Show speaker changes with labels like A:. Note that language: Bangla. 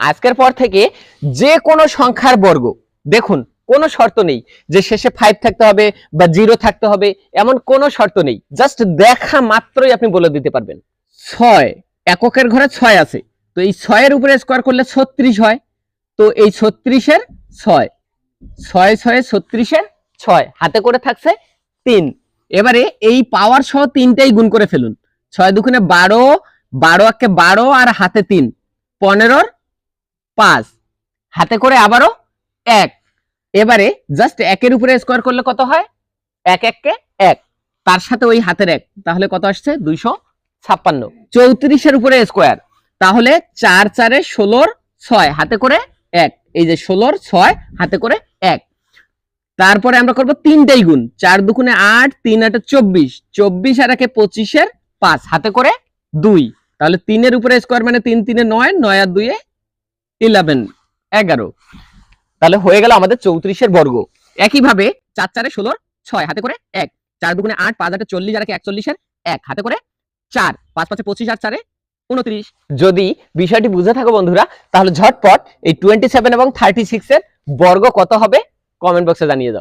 A: আজকের পর থেকে যে কোনো সংখ্যার বর্গ, দেখুন, কোনো শর্ত নেই যে শেষে ফাইভ থাকতে হবে বা জিরো থাকতে হবে, এমন কোনো শর্ত নেই। জাস্ট দেখা মাত্রই আপনি বলে দিতে পারবেন। ছয়, এককের ঘরে ছয় আছে। তো এই ছয়ের উপরে স্কোয়ার করলে ছত্রিশ হয়। তো এই ছত্রিশের ছয়। ছয় ছয়, ছত্রিশের ছয়। হাতে করে থাকছে তিন। এবারে এই পাওয়ার সহ তিনটাই গুণ করে ফেলুন। ছয় দুগুণে বারো বারো একে বারো আর হাতে তিন। পনেরোর পাঁচ। হাতে করে আবারও এক। এবারে জাস্ট একের উপরে স্কোয়ার করলে কত হয়? এক এককে এক। তার সাথে ওই হাতের এক। তাহলে কত আসছে? দুইশো ছাপ্পান্ন। চৌত্রিশের উপরে স্কোয়ার তাহলে চার চারে ষোলোর ছয়। হাতে করে এক। এই যে ষোলোর ছয়, হাতে করে এক। তারপরে আমরা করব তিনটাই গুণ। চার দুগুণে আট, তিন আটে চব্বিশ। চব্বিশ আর একে পঁচিশের পাঁচ। হাতে করে দুই। তাহলে তিনের উপরে স্কোয়ার মানে তিন, তিনে নয় নয় আর দুইয়ে ইলেভেন এগারো। তাহলে হয়ে গেল আমাদের চৌত্রিশের বর্গ। একইভাবে চার চারে ষোলোর ছয় হাতে করে এক চার দুগুণে আট পাঁচ আটে চল্লিশ আর একচল্লিশের এক হাতে করে চার পাঁচ পাঁচে পঁচিশ আর চারে উনত্রিশ। যদি বিষয়টি বুঝে থাকো বন্ধুরা তাহলে ঝটপট এই টোয়েন্টি সেভেন এবং থার্টি সিক্স এর বর্গ কত হবে? কমেন্ট বক্সে জানিয়ে দাও।